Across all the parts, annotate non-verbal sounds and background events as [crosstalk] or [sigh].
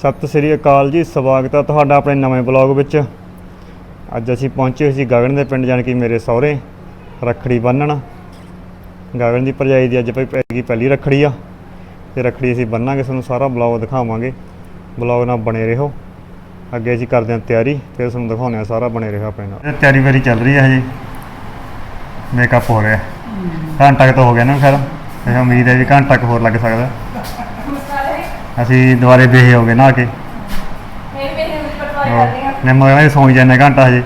ਸਤਿ ਸ੍ਰੀ ਅਕਾਲ ਜੀ ਸਵਾਗਤ ਹੈ ਤੁਹਾਡਾ ਆਪਣੇ ਨਵੇਂ ਬਲੌਗ ਵਿੱਚ। ਅੱਜ ਅਸੀਂ ਪਹੁੰਚੇ ਹੋਏ ਸੀ ਗਗਨ ਦੇ ਪਿੰਡ ਜਾਣ ਕਿ ਮੇਰੇ ਸਹੁਰੇ ਰੱਖੜੀ ਬੰਨਣ। ਗਗਨ ਦੀ ਭਰਜਾਈ ਦੀ ਅੱਜ ਪਈ ਪੈਗੀ ਪਹਿਲੀ ਰੱਖੜੀ ਆ। ਤੇ ਰੱਖੜੀ ਅਸੀਂ ਬੰਨਾਂਗੇ ਤੁਹਾਨੂੰ ਸਾਰਾ ਬਲੌਗ ਦਿਖਾਵਾਂਗੇ। ਬਲੌਗ ਨਾਲ ਬਣੇ ਰਹੋ। ਅੱਗੇ ਅਸੀਂ ਕਰਦੇ ਹਾਂ ਤਿਆਰੀ ਫਿਰ ਤੁਹਾਨੂੰ ਦਿਖਾਉਂਦੇ ਹਾਂ ਸਾਰਾ ਬਣੇ ਰਹੋ ਆਪਣੇ ਨਾਲ ਤਿਆਰੀ ਵਾਰੀ ਚੱਲ ਰਹੀ ਹੈ ਹਜੇ ਮੇਕਅਪ ਹੋ ਰਿਹਾ। ਘੰਟਾ ਕੁ ਤਾਂ ਹੋ ਗਿਆ ਨਾ ਖੈਰ। ਇਹ ਉਮੀਦ ਹੈ ਵੀ ਘੰਟਾ ਕੁ ਹੋਰ ਲੱਗ ਸਕਦਾ। ਅਸੀਂ ਦੁਬਾਰੇ ਬੇਹੇ ਹੋ ਗਏ ਨਾ ਕੇ। ਮੇਰੇ ਮੇਰੇ ਉੱਪਰ ਪਾ ਜਾਂਦੇ ਆ। ਨਿੰਮ ਕਹਿੰਦਾ ਸੌਂ ਜਾਂਦੇ ਘੰਟਾ ਹਜੇ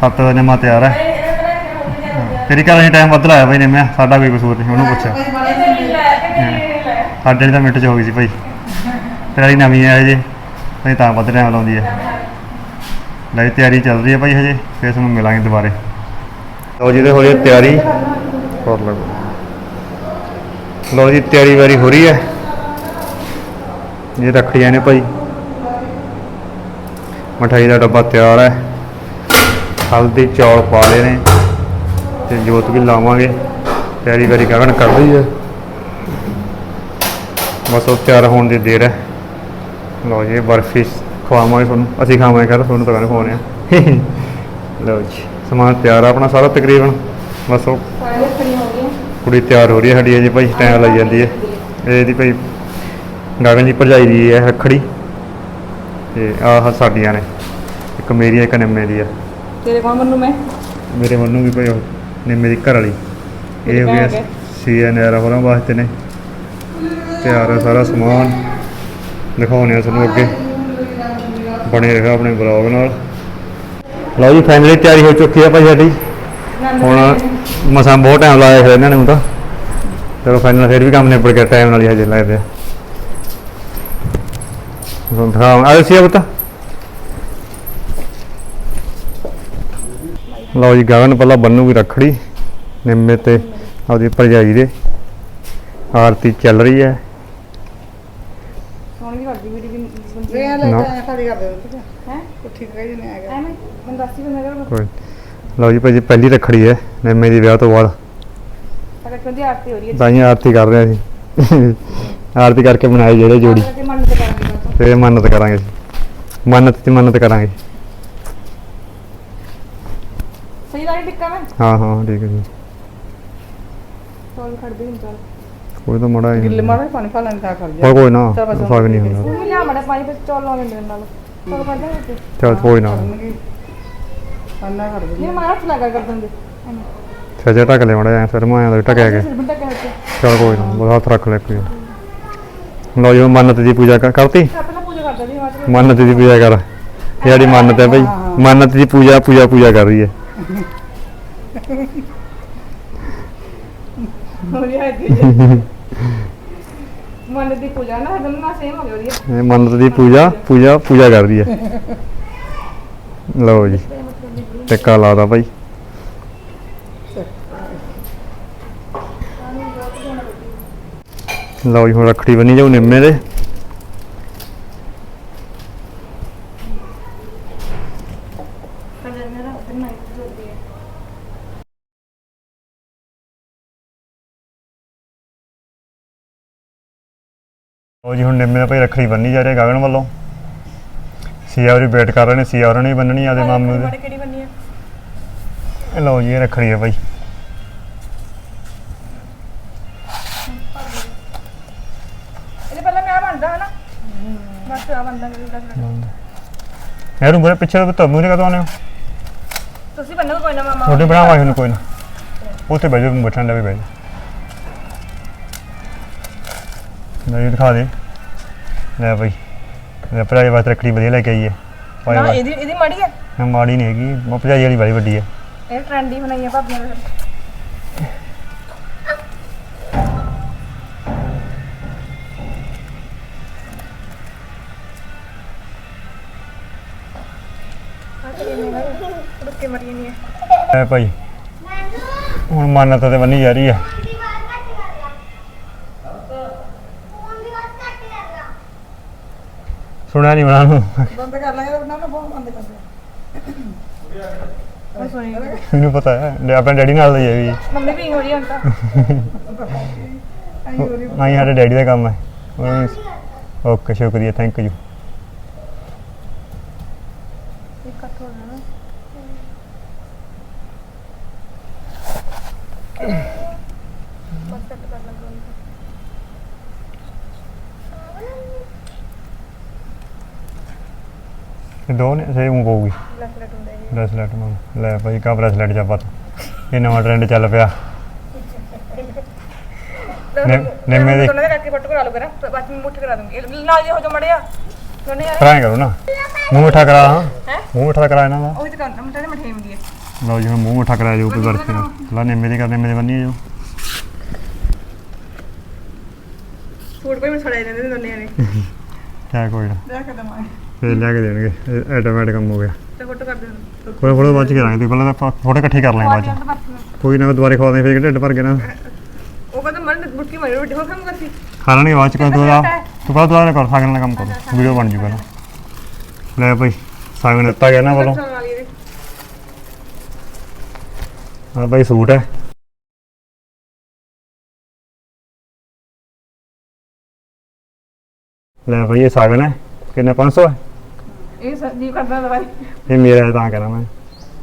7 ਵਜੇ ਨਿੰਮਾ ਤਿਆਰ ਹੈ। ਇਹ ਤੇਰੀ ਘਰ ਅਸੀਂ ਟਾਈਮ ਵੱਧ ਲਾਇਆ ਬਈ ਨਿੰਮਿਆ ਸਾਡਾ ਕੋਈ ਕਸੂਰ ਨਹੀਂ ਉਹਨੂੰ ਪੁੱਛਿਆ। ਇਹ ਨਹੀਂ ਲਾਇਆ ਕਿ ਨਹੀਂ ਲਾਇਆ ਸਾਡੇ ਵਾਲੀ ਤਾਂ ਮਿੰਟ ਚ ਹੋ ਗਈ ਸੀ ਭਾਈ ਤੇਰੀ ਨਵੀਂ ਹੈ ਹਜੇ ਨਹੀਂ ਤਾਂ ਵੱਧ ਟਾਈਮ ਲਾਉਂਦੀ ਹੈ ਲੈ ਤਿਆਰੀ ਚੱਲ ਰਹੀ ਹੈ ਭਾਈ ਹਜੇ ਫਿਰ ਤੁਹਾਨੂੰ ਮਿਲਾਂਗੇ ਦੁਬਾਰੇ। ਲਓ ਜੀ ਤੇ ਹੋ ਰਹੀ ਹੈ ਤਿਆਰੀ। ਕਰ ਲਓ। ਲਓ ਜੀ ਤਿਆਰੀ ਵਾਰੀ ਹੋ ਰਹੀ ਹੈ ਇਹ ਰੱਖੜੀਆਂ ਨੇ ਭਾਈ। ਮਠਾਈ ਦਾ ਡੱਬਾ ਤਿਆਰ ਹੈ। ਹਲਦੀ ਚੌਲ ਪਾ ਲਏ ਨੇ ਤੇ ਜੋਤ ਵੀ ਲਾਵਾਂਗੇ। ਤਿਆਰੀ ਵਾਰੀ ਗਗਨ ਕਰ ਰਹੀ ਹੈ। ਬਸ ਉਹ ਤਿਆਰ ਹੋਣ ਦੀ ਦੇਰ ਹੈ। ਲਓ ਜੀ ਬਰਫੀ ਖਵਾਵਾਂਗੇ ਤੁਹਾਨੂੰ। ਅਸੀਂ ਖਾਵਾਂਗੇ ਕਰ ਤੁਹਾਨੂੰ ਤਾਂ ਖਵਾਉਣੇ ਆ। [laughs] ਲਓ ਜੀ ਸਮਾਨ ਤਿਆਰ ਆ ਆਪਣਾ ਸਾਰਾ ਤਕਰੀਬਨ। ਬਸ ਉਹ ਕੁੜੀ ਤਿਆਰ ਹੋ ਰਹੀ ਹੈ ਸਾਡੀ ਅਜੇ ਭਾਈ ਟਾਈਮ ਲੱਗ ਜਾਂਦੀ ਹੈ। ਇਹਦੀ ਭਾਈ ਗਗਨ ਜੀ ਭਰਜਾਈ ਦੀ ਹੈ ਰੱਖੜੀ। ਤੇ ਆਹ ਸਾਡੀਆਂ ਨੇ। ਇੱਕ ਮੇਰੀ ਹੈ, ਇੱਕ ਨਿੰਮੇ ਦੀ ਆ। ਤੇਰੇ ਕੋਲ ਮੰਨੂ ਮੈਂ? ਮੇਰੇ ਵੱਲੋਂ ਵੀ ਭਾਈ ਉਹ ਨਿੰਮੇ ਦੀ ਘਰ ਵਾਲੀ ਇਹ ਹੋ ਗਿਆ ਬੈਗ ਹੈ। ਸੀਐਨ ਐਰ ਹੋਰਾਂ ਵਾਸਤੇ ਨੇ। ਤਿਆਰ ਹੈ ਸਾਰਾ ਸਮਾਨ। ਦਿਖਾਉਣੇ ਆ ਤੁਹਾਨੂੰ ਅੱਗੇ। ਬਣੇ ਰਹੋ ਆਪਣੇ ਬਲੌਗ ਨਾਲ। ਲਓ ਜੀ ਫਾਈਨਲੀ ਤਿਆਰੀ ਹੋ ਚੁੱਕੀ ਹੈ ਭਾਈ ਸਾਡੀ। ਹੁਣ ਮਸਾਂ ਬਹੁਤ ਟਾਈਮ ਲਾਇਆ ਹੋਇਆ ਇਹਨਾਂ ਨੇ ਹੁਣ ਤਾਂ। ਚਲੋ ਫਾਈਨਲ ਫਿਰ ਵੀ ਕੰਮ ਨਿਬੜ ਗਿਆ ਟਾਈਮ ਨਾਲ ਹੀ ਹਜੇ ਲੱਗਦੇ ਆ ਦਿਖਾਵਾਂ ਆਇਓ ਸੀ ਬਤਾ ਲਓ ਜੀ ਗਗਨ ਪਹਿਲਾਂ ਬੰਨੂਗੀ ਰੱਖੜੀ ਨਿੰਮੇ ਤੇ ਆਪਦੀ ਭਰਜਾਈ ਦੇ ਆਰਤੀ ਚੱਲ ਰਹੀ ਹੈ ਸੋਹਣੀ ਕਰਦੀ ਵੀਡੀਓ ਵੀ ਵੇ ਲੈ ਨਾ। ਕੇ ਖੜੀ ਕਰ ਦੇ ਠੀਕ ਹੈ ਹੈ ਪੁੱਠੀ ਕਹੀ ਨਹੀਂ ਆਏਗਾ ਐਵੇਂ ਮੈਂ ਦੱਸੀ ਬੰਦਾ ਕਰ ਕੋਈ ਲਓ ਜੀ ਭਾਈ ਜੀ ਪਹਿਲੀ ਰੱਖੜੀ ਹੈ ਨਿੰਮੇ ਦੀ ਵਿਆਹ ਤੋਂ ਬਾਅਦ ਕਹਿੰਦੀ ਆਰਤੀ ਹੋ ਰਹੀ ਹੈ ਤਾਂ ਹੀ ਆਰਤੀ ਕਰ ਰਹੇ ਸੀ ਆਰਤੀ ਕਰਕੇ ਬਣਾਈ ਜਿਹੜੇ ਜੋੜੀ ਤੇ ਮੰਨਤ ਕਰਾਂਗੇ ਜੀ। ਮੰਨਤ ਤੇ ਮੰਨਤ ਕਰਾਂਗੇ। ਸਹੀ ਲਾਈ ਟਿੱਕਾ ਮੈਂ? ਹਾਂ ਹਾਂ ਠੀਕ ਹੈ ਜੀ। ਚੌਲ ਖੜਦੇ ਹੁਣ ਚੌਲ। ਕੋਈ ਤਾਂ ਮੜਾ ਗਿੱਲੇ ਮਾਰੇ ਪਾਣੀ ਪਾ ਲੈਣ ਤਾਂ ਕਰ ਜਾ। ਕੋਈ ਕੋਈ ਨਾ ਫ਼ਰਕ ਨਹੀਂ ਹੁੰਦਾ ਉਹ ਵੀ ਲਿਆ ਮੜਾ ਪਾਣੀ ਤੇ ਚੌਲ ਲਾ ਲੈਂਦੇ ਨਾਲ। ਚੌਲ ਕੱਢ ਦੇ ਚਲ ਕੋਈ ਨਾ। ਅੰਨਾ ਕਰ ਦੇ ਨਹੀਂ ਮੈਂ ਹੱਥ ਲਗਾ ਕਰ ਦਿੰਦੇ। ਸਜਾ ਢੱਕ ਲੈ ਮੜਾ ਐ ਫਿਰ ਮੈਂ ਐਂ ਢੱਕਿਆ ਗਿਆ। ਚਲ ਕੋਈ ਨਾ ਬਸ ਹੱਥ ਰੱਖ ਲੈ ਕੋਈ ਲਓ ਜੀ ਹੁਣ ਮੰਨਤ ਦੀ ਪੂਜਾ ਕਰ- ਕਰਤੀ? ਆਪਣਾ ਪੂਜਾ ਕਰਦਾ ਜੀ ਮਾਤਰ ਮੰਨਤ ਦੀ ਪੂਜਾ ਕਰ। ਇਹ ਸਾਡੀ ਮੰਨਤ ਹੈ ਭਾਈ ਮੰਨਤ ਦੀ ਪੂਜਾ ਪੂਜਾ ਪੂਜਾ ਕਰ ਰਹੀ ਹੈ। ਹੋ ਰਿਹਾ ਹੈ ਮਨ ਦੀ ਪੂਜਾ ਨਾ ਹਦਮ ਨਾ ਸੇਮ ਹੋ ਰਹੀ ਹੈ ਇਹ ਮੰਨਤ ਦੀ ਪੂਜਾ ਪੂਜਾ ਪੂਜਾ ਕਰ ਰਹੀ ਹੈ। ਲਓ ਜੀ ਟਿੱਕਾ ਲਾਦਾ ਭਾਈ ਲਓ ਜੀ ਹੁਣ ਰੱਖੜੀ ਬੰਨੀ ਜਾਊ ਨਿੰਮੇ ਦੇ। ਲਓ ਜੀ ਹੁਣ ਨਿੰਮੇ ਦਾ ਭਾਈ ਰੱਖੜੀ ਬੰਨੀ ਜਾ ਰਹੀ ਗਗਨ ਵੱਲੋਂ। ਸੀਆ ਉਹਦੀ ਵੇਟ ਕਰ ਰਹੇ ਨੇ ਸੀਆ ਨੇ ਵੀ ਬੰਨਣੀ ਆਦੇ ਮਾਮੂ ਦੇ। ਕਿਹੜੀ ਬੰਨੀ ਲਓ ਜੀ ਇਹ ਰੱਖੜੀ ਹੈ ਭਾਈ। ਮੇਰੀ ਦਾ ਯਾਰ ਬੁਰੇ ਪਿੱਛੇ ਤੋਂ ਮੂਹਰੇ ਕਦੋਂ ਆਨੇ ਹੋ। ਤੁਸੀਂ ਬੰਨੋ ਕੋਈ ਨਾ ਮਾਮਾ। ਛੋਟੇ ਬਣਾਵਾਂਗੇ ਉਹਨੂੰ ਕੋਈ ਨਾ। ਉੱਥੇ ਜਾਓ ਬੈਠਣ ਦਾ ਵੀ ਬਹਿ ਜਾਓ। ਨਹੀਂ ਦਿਖਾ ਦੇ। ਲੈ ਭਾਈ ਲੈ ਭਰਾਈ ਵਾਸਤੇ ਰੱਖੜੀ ਵਧੀਆ ਲੈ ਕੇ ਆਈ ਹੈ। ਨਾ ਇਹਦੀ ਇਹਦੀ ਮਾੜੀ ਹੈ? ਮਾੜੀ ਨਹੀਂ ਹੈਗੀ ਭਜਾਈ ਵਾਲੀ ਬੜੀ ਵੱਡੀ ਹੈ। ਇਹ ਟ੍ਰੈਂਡੀ ਬਣਾਈ ਹੈ ਭਾਬੀਆਂ ਨੇ ਰੁੱਕੇ ਮਰੀ ਨਹੀਂ ਲੈ ਭਾਈ। ਹੁਣ ਮੰਨਤ ਤੇ ਬੰਨੀ ਜਾ ਰਹੀ ਹੈ ਸੁਣਿਆ ਨਹੀਂ ਬਣਾ ਨੂੰ ਬੰਦ ਕਰ ਲਾਂਗੇ ਨਾ ਨਾ ਫੋਨ ਬੰਦ ਕਰ ਦੇ ਮੈਂ ਸੁਣੀ ਮੈਨੂੰ ਪਤਾ ਹੈ ਆਪਣੇ ਡੈਡੀ ਨਾਲ ਲਈ ਹੈ ਵੀ। ਮੰਮੀ ਵੀ ਹੋ ਰਹੀ ਹੈ ਨਹੀਂ ਸਾਡੇ ਡੈਡੀ ਦਾ ਕੰਮ ਹੈ। ਓਕੇ ਸ਼ੁਕਰੀਆ ਥੈਂਕ ਯੂ ਨੇ ਪਊਗੀ ਬ੍ਰੈਸਲੈਟ ਹੁੰਦਾ ਹੈ ਬ੍ਰੈਸਲੈਟ ਨੂੰ। ਲੈ ਭਾਈ ਕਾ ਬ੍ਰੈਸਲੈਟ ਜਾ ਪਤ ਇਹ ਨਵਾਂ ਟ੍ਰੈਂਡ ਚੱਲ ਪਿਆ। ਨਿੰਮੇ ਦੇ- ਦੋਨਾਂ ਦੇ ਕਰਕੇ ਫੋਟੋ ਕਰਾ ਲਓ ਕਰਾਂ ਬਾਅਦ ਵਿੱਚ ਮੁੱਠ ਕਰਾ ਦੂੰਗੀ। ਨਾਲ ਜੇ ਹੋ ਜਾ ਮੜਿਆ ਦੋਨੇ ਯਾਰ ਕਰਾਏ ਕਰੋ ਨਾ। ਮੂੰਹ ਮਿੱਠਾ ਕਰਾ ਹਾਂ। ਮੂੰਹ ਮਿੱਠਾ ਕਰਾ ਇਹਨਾਂ ਦਾ। ਉਹ ਤੇ ਕਰਨਾ ਮੁੱਠਾ ਦੇ ਮਠੇ ਹੁੰਦੀ ਹੈ ਲਓ ਜੀ ਹੁਣ ਮੂੰਹ ਮਿੱਠਾ ਕਰਾਇਆ ਜਾਊ ਕੋਈ ਵਰਤੀ ਲਾ ਨਿੰਮੇ ਦੀ ਕਰਦੇ ਮੇਰੇ ਬੰਨੀ ਜਾਓ ਸੂਟ ਕੋਈ ਮੈਂ ਛੜਾਈ ਜਾਂਦੇ ਨੇ ਦੋਨੇ ਯਾਰੇ [laughs] ਕਿਆ ਕੋਈ ਨਾ। ਦੇਖ ਦਮਾਂ ਫੇਰ ਲੈ ਕੇ ਦੇਣਗੇ ਇਹ ਆਟੋਮੈਟਿਕ ਕੰਮ ਹੋ ਗਿਆ। ਤੇ ਫੋਟੋ ਕਰ ਦੇ ਕੋਈ ਫੋਟੋ ਬਾਅਦ ਚ ਕਰਾਂਗੇ ਤੁਸੀਂ ਪਹਿਲਾਂ ਤਾਂ ਫੋਟੋ ਇਕੱਠੀ ਕਰ ਲਾਂਗੇ ਬਾਅਦ ਚ। ਕੋਈ ਨਾ ਦੁਬਾਰੇ ਖਵਾ ਦੇ ਫੇਰ ਢਿੱਡ ਭਰ ਗਿਆ ਨਾ ਉਹ ਕਹਿੰਦਾ ਮਰਨ ਮੁੱਠੀ ਮਾਰੀ ਰੋਟੀ ਹੋ ਕੰਮ ਕਰਦੀ ਖਾ ਲੈਣਗੇ ਬਾਅਦ ਚ ਕਰ ਦੋ ਤੂੰ ਬਾਅਦ ਦੁਬਾਰਾ ਕਰ ਸਾਗਣ ਦਾ ਕੰਮ ਕਰੋ। ਵੀਡੀਓ ਬਣ ਜੂ ਪਹਿਲਾਂ ਲੈ ਭਾਈ ਸਾਗਣ ਦਿੱਤਾ ਗਿਆ ਨਾ ਵੱਲੋਂ। ਹਾਂ ਭਾਈ ਸੂਟ ਹੈ। ਲੈ ਭਾਈ ਇਹ ਸਾਗਣ ਹੈ। ਕਿੰਨੇ 500 ਹੈ? ਇਹ ਜੀ ਕਰਦਾ ਦਵਾਈ। ਇਹ ਮੇਰਾ ਤਾਂ ਕਰਾਂ ਮੈਂ।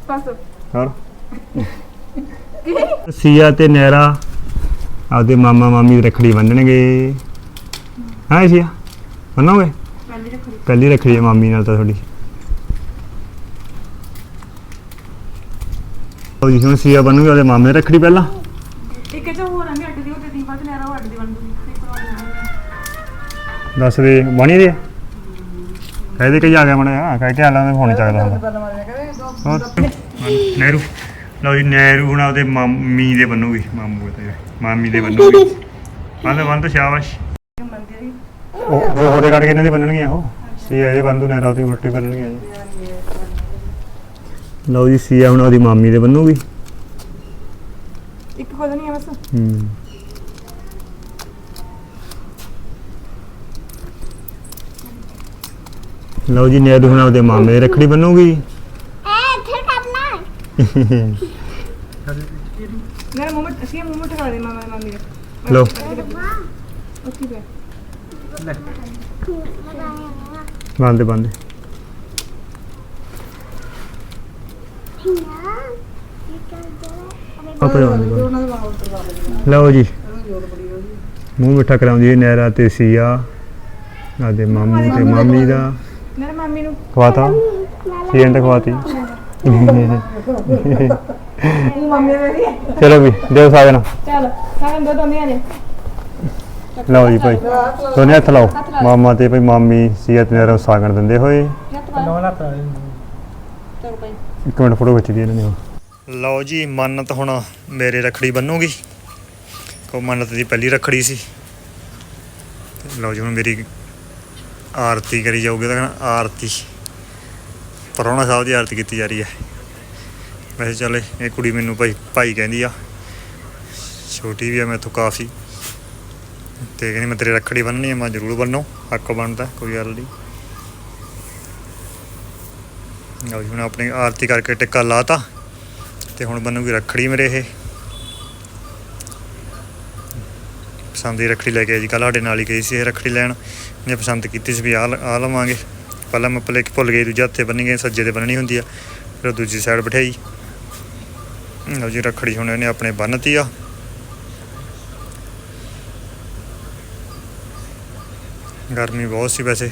ਬਸ। ਹੋਰ? ਸੀਆ ਤੇ ਨੈਰਾ ਆਪਦੇ ਮਾਮਾ ਮਾਮੀ ਦੀ ਰੱਖੜੀ ਬੰਨਣਗੇ। ਹਾਂ ਸੀਆ? ਬੰਨੋਗੇ? ਪਹਿਲੀ ਰੱਖੜੀ। ਪਹਿਲੀ ਰੱਖੜੀ ਹੈ ਮਾਮੀ ਨਾਲ ਤਾਂ ਤੁਹਾਡੀ। ਉਹ ਜੀ ਹੁਣ ਸੀਆ ਬੰਨੂਗੇ ਉਹਦੇ ਮਾਮੇ ਰੱਖੜੀ ਪਹਿਲਾਂ। ਇੱਕ ਚ ਹੋਰ ਆਂਗੇ ਅੱਡ ਦੀ ਉਹ ਤੇ ਦੀ ਬਾਅਦ ਲੈਣਾ ਉਹ ਅੱਡ ਦੀ ਬਣ ਦੂਗੀ ਤੇ ਕਰਵਾ ਦੇਣਾ ਦੱਸ ਦੇ ਬਣੀ ਦੇ ਕਹਦੇ ਕਈ ਆ ਗਿਆ ਮੜਾ ਕਹਿ ਕੇ ਆਲਾਂ ਦੇ ਫੋਨ ਚੱਕਦਾ ਹੁੰਦਾ। ਦੋ ਨਹਿਰੂ। ਲਓ ਜੀ ਨਹਿਰੂ ਹੁਣ ਆਪਦੇ ਮਾਮੀ ਦੇ ਬਣੂਗੀ ਮਾਮੂ ਤੇ ਮਾਮੀ ਦੇ ਬਣੂਗੀ ਬੰਦ ਬੰਦ ਸ਼ਾਬਾਸ਼। ਦੀ ਉਹ ਉਹ ਉਹਦੇ ਕਰਕੇ ਇਹਨਾਂ ਦੇ ਬਣਨਗੀਆਂ ਉਹ। ਸੀ ਇਹ ਬੰਦੂ ਨਹਿਰਾ ਉਹਦੀ ਰੋਟੀ ਬਣਨਗੀਆਂ ਜੀ। ਲਓ ਜੀ ਸੀਆ ਹੁਣ ਉਹਦੀ ਮਾਮੀ ਦੇ ਬਣੂਗੀ ਇੱਕ ਖੋਦ ਨਹੀਂ ਆ ਬਸ। ਹੂੰ। ਲਓ ਜੀ ਨਹਿਰੂ ਹੁਣ ਉਹਦੇ ਮਾਮੇ ਦੀ ਰੱਖੜੀ ਬਣੂਗੀ ਨਾ ਮੂਮੈਂਟ ਅਸੀਂ ਮੂਮੈਂਟ ਕਰਾ ਦੇ ਮਾਮਾ ਮਾਮੀ ਦੇ। ਲਓ। ਉੱਥੇ ਬੰਦ ਬੰਦ ਆਪੇ ਲਓ ਜੀ ਮੂੰਹ ਮਿੱਠਾ ਕਰਾਉਂਦੀ ਹੈ ਨਹਿਰਾ ਤੇ ਸੀਆ। ਆਦੇ ਮਾਮੂ ਤੇ ਮਾਮੀ ਦਾ ਮੇਰੇ ਮਾਮੀ ਨੂੰ ਖਵਾਤਾ? ਸੀਐਨ ਤੇ ਖਵਾਤੀ? ਇਹ ਮਾਮੀ ਮੇਰੀ ਚਲੋ ਵੀ ਦਿਓ ਸਾਗਨ। ਚੱਲ ਸਾਰੇ ਦੋ ਦੋਨੇ ਆ ਜੇ ਲਓ ਜੀ ਭਾਈ ਦੋਨੇ ਹੱਥ ਲਾਓ। ਮਾਮਾ ਤੇ ਭਾਈ ਮਾਮੀ ਸੀਆ ਤੇ ਨਹਿਰਾ ਨੂੰ ਸਾਗਨ ਦਿੰਦੇ ਹੋਏ। ਇੱਕ ਮਿੰਟ ਫੋਟੋ ਇਹਨਾਂ ਦੀ ਲਓ ਜੀ ਮੰਨਤ ਹੁਣ ਮੇਰੇ ਰਖੜੀ ਬੰਨੂਗੀ। ਕੋ ਮੰਨਤ ਦੀ ਪਹਿਲੀ ਰਖੜੀ ਸੀ। ਤੇ ਲਓ ਜੀ ਹੁਣ ਮੇਰੀ ਆਰਤੀ ਕਰੀ ਜਾਊਗੀ ਤਾਂ ਕਹਿਣਾ ਆਰਤੀ। ਪਰੌਣਾ ਸਾਹਿਬ ਦੀ ਆਰਤੀ ਕੀਤੀ ਜਾ ਰਹੀ ਹੈ। ਵੈਸੇ ਚੱਲ ਇਹ ਕੁੜੀ ਮੈਨੂੰ ਭਾਈ ਭਾਈ ਕਹਿੰਦੀ ਆ। ਛੋਟੀ ਵੀ ਆ ਮੈਥੋਂ ਕਾਫੀ। ਤੇ ਕਹਿੰਦੀ ਮੈਂ ਤੇਰੇ ਰੱਖੜੀ ਬੰਨਣੀ ਹੈ ਮੈਂ ਜ਼ਰੂਰ ਬੰਨੋ ਹੱਕ ਬਣਦਾ, ਕੋਈ ਗੱਲ ਨਹੀਂ। ਲਓ ਜੀ, ਹੁਣ ਆਪਣੀ ਆਰਤੀ ਕਰਕੇ ਟਿੱਕਾ ਲਾਤਾ। ਤੇ ਹੁਣ ਬਣੂਗੀ ਰੱਖੜੀ ਮੇਰੇ ਇਹ। ਪਸੰਦ ਦੀ ਰੱਖੜੀ ਲੈ ਕੇ ਆਈ ਜੀ, ਕੱਲ੍ਹ ਸਾਡੇ ਨਾਲ ਹੀ ਗਈ ਸੀ ਇਹ ਰੱਖੜੀ ਲੈਣ। ਨੇ ਪਸੰਦ ਕੀਤੀ ਸੀ ਵੀ ਆ ਲ- ਲਵਾਂਗੇ। ਪਹਿਲਾਂ ਮੈਂ ਭੁੱਲ ਭੁੱਲ ਗਈ ਦੂਜੇ ਹੱਥੇ ਬੰਨੀ ਗਏ, ਸੱਜੇ ਤੇ ਬੰਨਣੀ ਹੁੰਦੀ ਆ, ਫਿਰ ਉਹ ਦੂਜੀ ਸਾਈਡ ਬਿਠਾਈ। ਲਓ ਜੀ, ਰੱਖੜੀ ਹੁਣ ਇਹਨੇ ਆਪਣੇ ਬੰਨਤੀ ਆ। ਗਰਮੀ ਬਹੁਤ ਸੀ ਵੈਸੇ,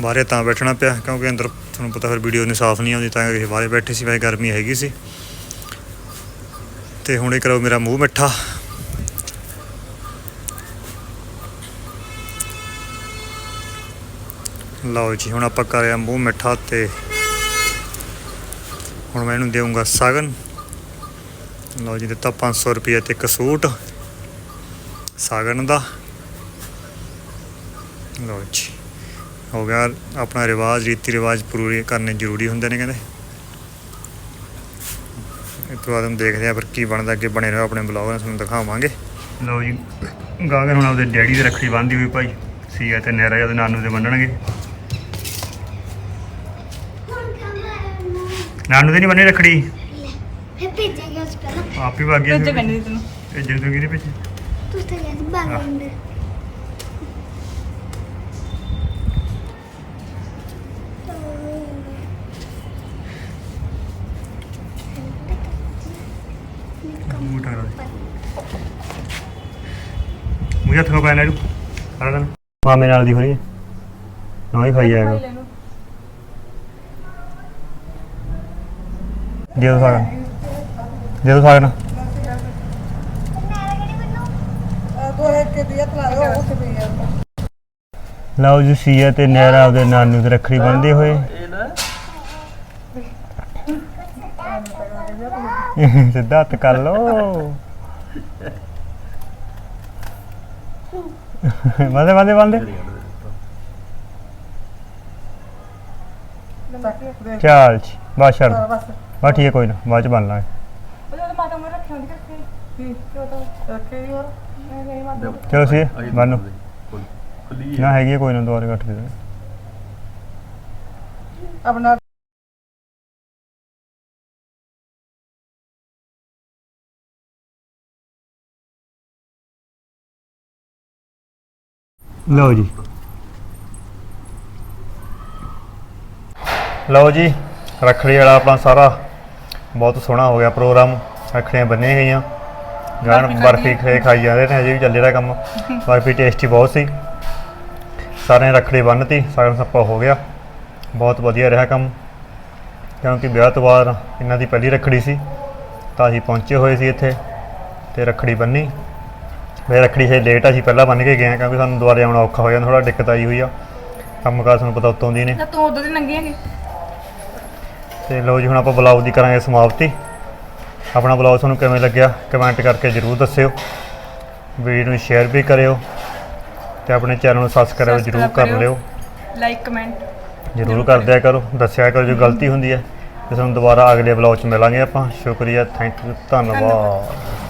ਬਾਹਰੇ ਤਾਂ ਬੈਠਣਾ ਪਿਆ, ਕਿਉਂਕਿ ਅੰਦਰ ਤੁਹਾਨੂੰ ਪਤਾ ਫਿਰ ਵੀਡੀਓ ਨਹੀਂ ਸਾਫ਼ ਨਹੀਂ ਆਉਂਦੀ, ਤਾਂ ਕਰਕੇ ਬਾਹਰੇ ਬੈਠੇ ਸੀ, ਵੈਸੇ ਗਰਮੀ ਹੈਗੀ ਸੀ। ਤੇ ਹੁਣ ਇਹ ਕਰੋ ਮੇਰਾ ਮੂੰਹ ਮਿੱਠਾ। ਲਓ ਜੀ, ਹੁਣ ਆਪਾਂ ਕਰਿਆ ਮੂੰਹ ਮਿੱਠਾ ਤੇ ਹੁਣ ਮੈਂ ਇਹਨੂੰ ਦੇਵਾਂਗਾ ਸਾਗਨ। ਲਓ ਜੀ, ਦਿੱਤਾ 500 ਰੁਪਏ ਤੇ ਇੱਕ ਸੂਟ ਸਾਗਨ ਦਾ। ਲਓ ਜੀ, ਹੋ ਗਿਆ ਆਪਣਾ ਰਿਵਾਜ ਰੀਤੀ ਰਿਵਾਜ ਪੂਰੇ ਕਰਨੇ ਜ਼ਰੂਰੀ ਹੁੰਦੇ ਨੇ ਕਹਿੰਦੇ। ਇਹ ਤੋਂ ਬਾਅਦ ਹੁਣ ਦੇਖਦੇ ਆ ਫਿਰ ਕੀ ਬਣਦਾ, ਅੱਗੇ ਬਣੇ ਰਹੋ ਆਪਣੇ ਬਲੌਗ ਨਾਲ, ਤੁਹਾਨੂੰ ਦਿਖਾਵਾਂਗੇ। ਲਓ ਜੀ ਗਾਗਰ ਹੁਣ ਆਪਦੇ ਡੈਡੀ ਦੇ ਰੱਖੜੀ ਬੰਨ੍ਹਦੀ ਹੋਈ ਭਾਈ ਸੀਆ ਤੇ ਨਹਿਰਾ ਜਦ ਨਾਨੂ ਦੇ ਮੰਨਣਗੇ ਨਾਨੂ ਦੇ ਨਹੀਂ ਬੰਨੇ ਰੱਖੜੀ? ਫਿਰ ਭੇਜਾਂਗੇ ਉਸ ਪਹਿਲਾਂ। ਆਪ ਹੀ ਵਗ ਗਿਆ ਭੇਜੇ ਕਹਿੰਦੀ ਤੈਨੂੰ। ਜਿਹੜੇ ਤੋਂ ਕਿਹਦੇ ਪਿੱਛੇ? ਤੂੰ ਤਾਂ ਕਹਿੰਦੀ ਬਾਗ ਅੰਦਰ ਮੂੰਹ ਠਾਰਾ ਮੁਝੇ ਹੱਥ ਕੋ ਪੈਣਾ ਰੂ ਸਾਰਾ ਦਿਨ। ਮਾਮੇ ਨਾਲ ਦੀ ਹੋ ਰਹੀ ਹੈ। ਨਾ ਹੀ ਖਾਈ ਜਾਏਗਾ। ਦੇ ਦੋ ਸਾਗਨ ਦੇ ਦੋ ਸਾਗਨ ਲਓ ਜੀ, ਸੀਆ ਤੇ ਨਹਿਰਾ ਉਹਦੇ ਨਾਨੂ ਤੇ ਰੱਖੜੀ ਬੰਨਦੇ ਹੋਏ। ਸਿੱਧਾ ਹੱਥ ਕਰ ਲੋ ਬੰਦੇ ਬੰਦੇ ਬੰਦੇ ਚੱਲ ਜੀ, ਬਸ ਬਸ ਬਸ ਠੀਕ ਹੈ ਕੋਈ ਨਾ ਬਾਅਦ ਚ ਬੰਨ ਲਾਂਗੇ। ਉਹ ਜਦੋਂ ਮਾਤਾ ਮੇਰੇ ਰੱਖਿਆ ਹੁੰਦੀ ਰੱਖੀ ਕੀ ਕਿਉਂ ਤਾਂ ਰੱਖੇ ਹੀ ਹੋਰ? ਮੈਂ ਨਹੀਂ ਮਾਤਾ ਚਲੋ ਸੀ ਬੰਨੋ ਖੁੱਲੀ ਨਾ ਹੈਗੀ ਹੈ ਕੋਈ ਨਾ ਦੁਆਰੇ ਕੱਟ ਦੇ ਦੇ ਆਪਣਾ ਲਓ ਜੀ। ਲਓ ਜੀ ਰੱਖੜੀ ਵਾਲਾ ਆਪਣਾ ਸਾਰਾ। ਬਹੁਤ ਸੋਹਣਾ ਹੋ ਗਿਆ ਪ੍ਰੋਗਰਾਮ ਰੱਖੜੀਆਂ ਬੰਨੀਆਂ ਗਈਆਂ। ਗਾਣ ਬਰਫੀ ਖੇ ਖਾਈ ਜਾਂਦੇ ਨੇ ਹਜੇ ਵੀ ਚੱਲੇ ਰਿਹਾ ਕੰਮ। [laughs] ਬਰਫੀ ਟੇਸਟੀ ਬਹੁਤ ਸੀ। ਸਾਰਿਆਂ ਨੇ ਰੱਖੜੀ ਬੰਨ੍ਹਤੀ ਸਾਗਨ ਸੱਪਾ ਹੋ ਗਿਆ। ਬਹੁਤ ਵਧੀਆ ਰਿਹਾ ਕੰਮ। ਕਿਉਂਕਿ ਵਿਆਹ ਤੋਂ ਬਾਅਦ ਇਹਨਾਂ ਦੀ ਪਹਿਲੀ ਰੱਖੜੀ ਸੀ ਤਾਂ ਅਸੀਂ ਪਹੁੰਚੇ ਹੋਏ ਸੀ ਇੱਥੇ ਤੇ ਰੱਖੜੀ ਬੰਨੀ। ਫਿਰ ਰੱਖੜੀ ਸੇ ਲੇਟ ਅਸੀਂ ਪਹਿਲਾਂ ਬੰਨ ਕੇ ਗਏ ਕਿਉਂਕਿ ਸਾਨੂੰ ਦੁਬਾਰੇ ਆਉਣਾ ਔਖਾ ਹੋ ਜਾਂਦਾ ਥੋੜਾ ਦਿੱਕਤ ਆਈ ਹੋਈ ਆ। ਕੰਮ ਕਾਰ ਤੁਹਾਨੂੰ ਪਤਾ ਉੱਤੋਂ ਦੀ ਨੇ। ਨਾ ਤੂੰ ਉਦੋਂ ਦੀ ਹੈਗੀ। ਤੇ ਲਓ ਜੀ ਹੁਣ ਆਪਾਂ ਬਲੌਗ ਦੀ ਕਰਾਂਗੇ ਸਮਾਪਤੀ। ਆਪਣਾ ਬਲੌਗ ਤੁਹਾਨੂੰ ਕਿਵੇਂ ਲੱਗਿਆ ਕਮੈਂਟ ਕਰਕੇ ਜਰੂਰ ਦੱਸਿਓ। ਵੀਡੀਓ ਨੂੰ ਸ਼ੇਅਰ ਵੀ ਕਰਿਓ ਤੇ ਆਪਣੇ ਚੈਨਲ ਨੂੰ ਸਬਸਕ੍ਰਾਈਬ ਜਰੂਰ ਕਰ। ਲਿਓ। ਲਾਈਕ ਕਮੈਂਟ ਜਰੂਰ ਕਰ ਦਿਆ ਕਰੋ। ਦੱਸਿਆ ਕਰੋ ਜੋ ਗਲਤੀ ਹੁੰਦੀ ਹੈ। ਤੇ ਤੁਹਾਨੂੰ ਦੁਬਾਰਾ ਅਗਲੇ ਬਲੌਗ 'ਚ ਮਿਲਾਂਗੇ ਆਪਾਂ। ਸ਼ੁਕਰੀਆ ਥੈਂਕ ਯੂ ਧੰਨਵਾਦ।